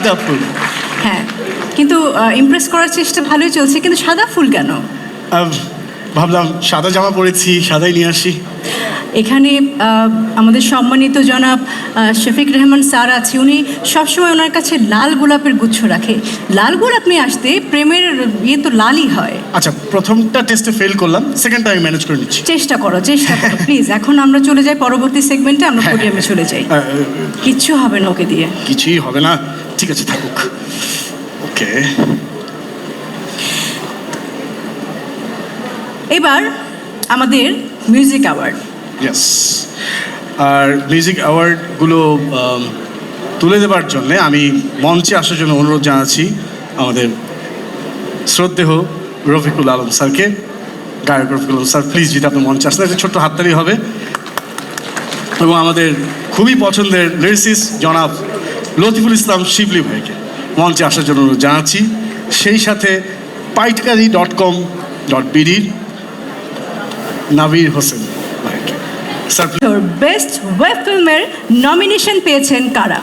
সাদা ফুল। হ্যাঁ কিন্তু ইমপ্রেস করার চেষ্টা ভালোই চলছে কিন্তু সাদা ফুল কেন? ভাবলাম সাদা জামা পরেছি সাদাই নিয়ে আসি। এখানে আমাদের সম্মানিত জনাব শফিক রহমান স্যার আছে উনি সবসময় ওনার কাছে লাল গোলাপের গুচ্ছ রাখে। লাল গোলাপ নিয়ে আসতে প্রেমের ইয়ে তো লালই হয়। আচ্ছা প্রথমটা টেস্টে ফেল করলাম সেকেন্ডটা আমি ম্যানেজ করে নিচ্ছি। চেষ্টা করো চেষ্টা করো প্লিজ এখন আমরা চলে যাই পরবর্তী সেগমেন্টে আমরা পোডিয়ামে চলে যাই। কিচ্ছু হবে না ওকে দিয়ে। কিছুই হবে না। ঠিক আছে থাকুক ওকে এবার আমাদের মিউজিক অ্যাওয়ার্ড ইয়েস আর মিউজিক অ্যাওয়ার্ডগুলো তুলে দেবার জন্য আমি মঞ্চে আসার জন্য অনুরোধ জানাচ্ছি আমাদের শ্রদ্ধেহ রফিকুল আলম স্যারকে গায়ক রফিকুল আলম স্যার প্লিজ যদি আপনি মঞ্চে আসেন একটা ছোট্ট হাততালি হবে। এবং আমাদের খুবই পছন্দের লিরিসিস জনাব লতিফুল ইসলাম শিবলি ভাইকে মঞ্চে আসার জন্য জানাচ্ছি। সেই সাথে পাইটকারি ডট কম ডট বিডির নাবির হোসেন বেস্ট ওয়েব ফিল্মের নমিনেশন পেয়েছেন কারা?